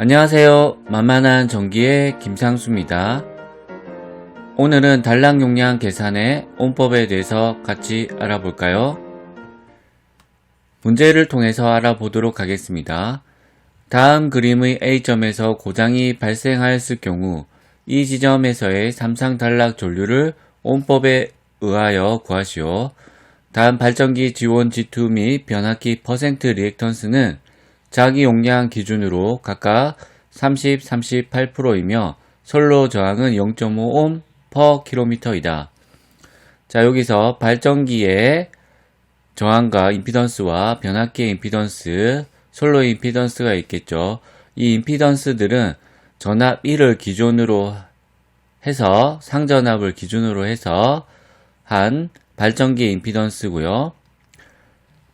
안녕하세요. 만만한 전기의 김상수입니다. 오늘은 단락 용량 계산의 온법에 대해서 같이 알아볼까요? 문제를 통해서 알아보도록 하겠습니다. 다음 그림의 A점에서 고장이 발생하였을 경우 이 지점에서의 삼상 단락 전류를 온법에 의하여 구하시오. 다음 발전기 지원 G2 및 변압기 퍼센트 리액턴스는 자기 용량 기준으로 각각 30, 38%이며 선로 저항은 0.5옴 per km이다. 자, 여기서 발전기의 저항과 임피던스와 변압기의 임피던스, 선로의 임피던스가 있겠죠. 이 임피던스들은 전압 1을 기준으로 해서 상전압을 기준으로 해서 한 발전기의 임피던스고요.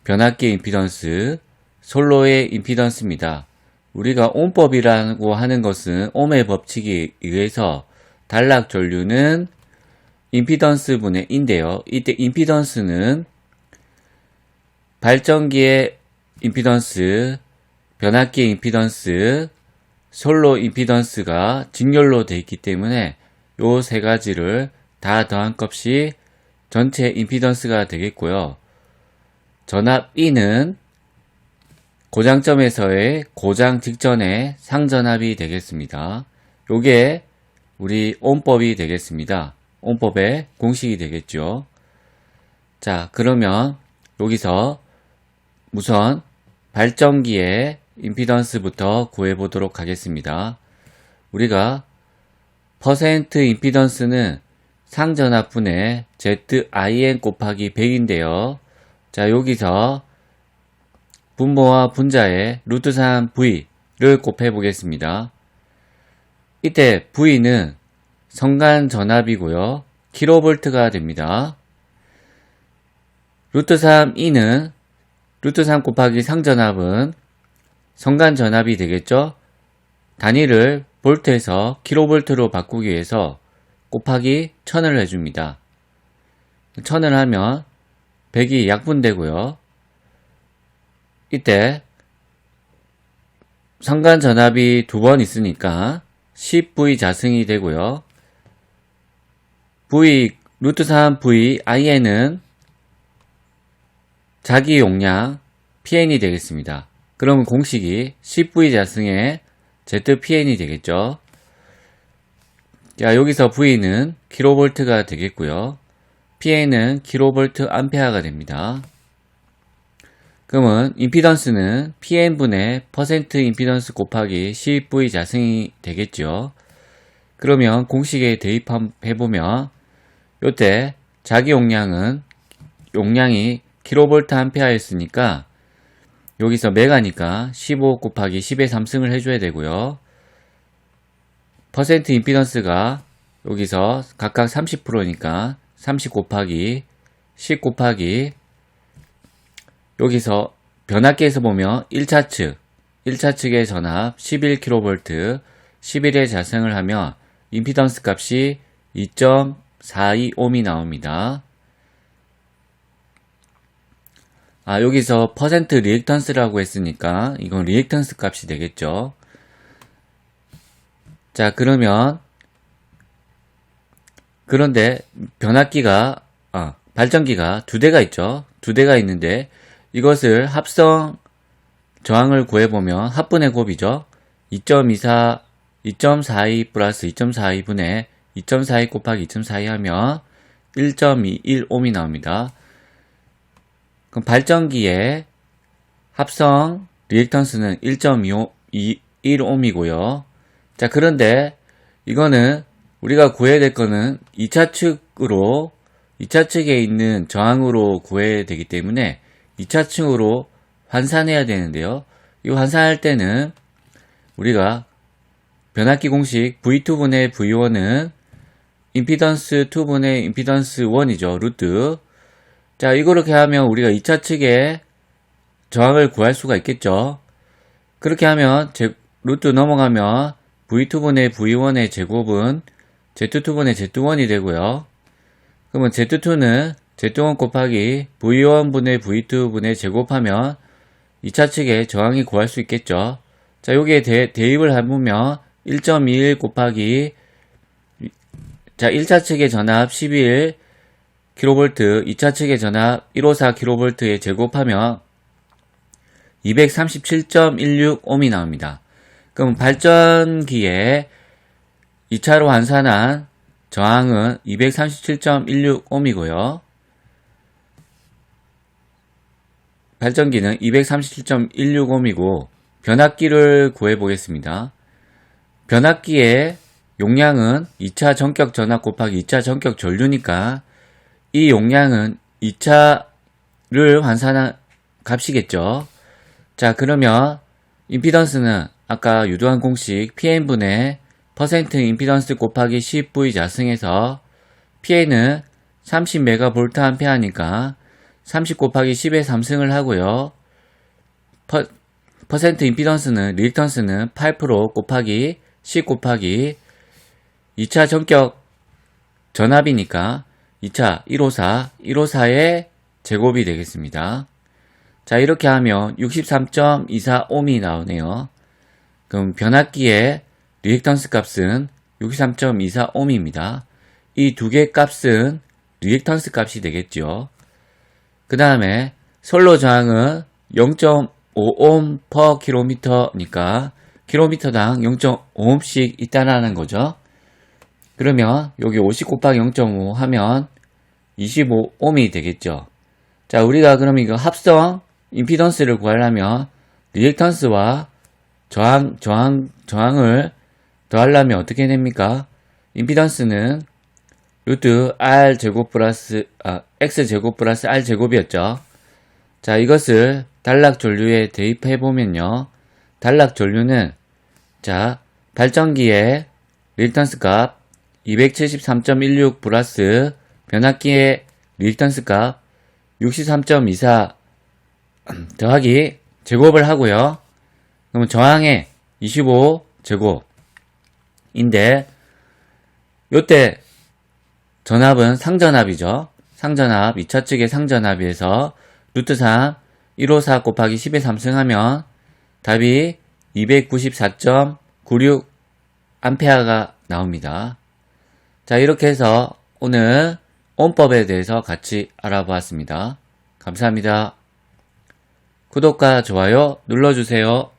변압기의 임피던스, 솔로의 임피던스입니다. 우리가 옴법이라고 하는 것은 옴의 법칙에 의해서 단락 전류는 임피던스 분의 인데요. 이때 임피던스는 발전기의 임피던스, 변압기의 임피던스, 솔로 임피던스가 직렬로 되어 있기 때문에 요 세 가지를 다 더한 값이 전체 임피던스가 되겠고요. 전압 E는 고장점에서의 고장 직전의 상전압이 되겠습니다. 요게 우리 온법이 되겠습니다. 온법의 공식이 되겠죠. 자, 그러면 여기서 우선 발전기의 임피던스부터 구해보도록 하겠습니다. 우리가 퍼센트 임피던스는 상전압분의 ZIN 곱하기 100인데요. 자, 여기서 분모와 분자의 루트 3 V를 곱해 보겠습니다. 이때 V는 성간 전압이고요. 킬로볼트가 됩니다. 루트 3 E는 루트 3 곱하기 상전압은 성간 전압이 되겠죠? 단위를 볼트에서 킬로볼트로 바꾸기 위해서 곱하기 1000을 해줍니다. 1000을 하면 100이 약분되고요. 이때 상간 전압이 두 번 있으니까 10V 자승이 되고요. V 루트 3 V IN은 자기 용량 PN이 되겠습니다. 그러면 공식이 10V 자승의 ZPN이 되겠죠. 자, 여기서 V는 킬로볼트가 되겠고요. PN은 킬로볼트 암페어가 됩니다. 그러면 임피던스는 PN분의 퍼센트 임피던스 곱하기 10V 자승이 되겠죠. 그러면 공식에 대입해보면 요때 자기 용량은 용량이 킬로볼트 암페어였으니까 여기서 메가니까 15 곱하기 10의 3승을 해줘야 되고요. 퍼센트 임피던스가 여기서 각각 30%니까 30 곱하기 10 곱하기 여기서 변압기에서 보면 1차 측, 1차 측의 전압 11kV, 11의 자승을 하면 임피던스 값이 2.42옴이 나옵니다. 아, 여기서 퍼센트 리액턴스라고 했으니까 이건 리액턴스 값이 되겠죠. 자, 그러면 그런데 변압기가 아, 발전기가 두 대가 있죠. 두 대가 있는데 이것을 합성 저항을 구해보면 합분의 곱이죠. 2.24, 2.42 플러스 2.42분의 2.42 곱하기 2.42 하면 1.215옴이 나옵니다. 그럼 발전기의 합성 리액턴스는 1.1옴이고요. 자, 그런데 이거는 우리가 구해야 될 거는 2차 측으로 2차 측에 있는 저항으로 구해야 되기 때문에 2차 층으로 환산해야 되는데요. 이 환산할 때는 우리가 변압기 공식 V2분의 V1은 임피던스 2분의 임피던스 1이죠. 루트. 자, 이렇게 하면 우리가 2차 측에 저항을 구할 수가 있겠죠. 그렇게 하면 제, 루트 넘어가면 V2분의 V1의 제곱은 Z2분의 Z1이 되고요. 그러면 Z2는 Z1 곱하기 V1분의 V2분의 제곱하면 2차 측에 저항이 구할 수 있겠죠. 자, 여기에 대, 대입을 해보면 1.21 곱하기 자, 1차 측의 전압 11 kV, 2차 측의 전압 154 kV에 제곱하면 237.16옴이 나옵니다. 그럼 발전기에 2차로 환산한 저항은 237.16옴이고요. 발전기는 237.16옴이고 변압기를 구해 보겠습니다. 변압기의 용량은 2차 전격 전압 곱하기 2차 전격 전류니까 이 용량은 2차를 환산한 값이겠죠. 자, 그러면 임피던스는 아까 유도한 공식 PN분의 퍼센트 임피던스 곱하기 10V 자승해서 PN은 30MVA니까 30 곱하기 10의 3승을 하고요. 퍼, 퍼센트 임피던스는 리턴스는 8% 곱하기 10 곱하기 2차 전격 전압이니까 2차 154, 154의 제곱이 되겠습니다. 자, 이렇게 하면 63.24옴이 나오네요. 그럼 변압기의 리액턴스 값은 63.24옴입니다. 이 두 개 값은 리액턴스 값이 되겠죠. 그 다음에 솔로 저항은 0.5옴 per 킬로미터니까 킬로미터당 0.5옴씩 있다라는 거죠. 그러면 여기 50 곱하기 0.5 하면 25옴이 되겠죠. 자, 우리가 그럼 이거 합성 임피던스를 구하려면 리액턴스와 저항, 저항, 저항을 더하려면 어떻게 됩니까? 임피던스는 루트 r 제곱 플러스 아, x 제곱 플러스 r 제곱이었죠. 자, 이것을 단락 전류에 대입해 보면요. 단락 전류는 자, 발전기의 리턴스 값 273.16 플러스 변압기의 리턴스 값 63.24 더하기 제곱을 하고요. 그러면 저항의 25 제곱인데 요때 전압은 상전압이죠. 상전압 2차 측의 상전압에서 루트 3 154 곱하기 10의 3승하면 답이 294.96 암페아가 나옵니다. 자, 이렇게 해서 오늘 온법에 대해서 같이 알아보았습니다. 감사합니다. 구독과 좋아요 눌러주세요.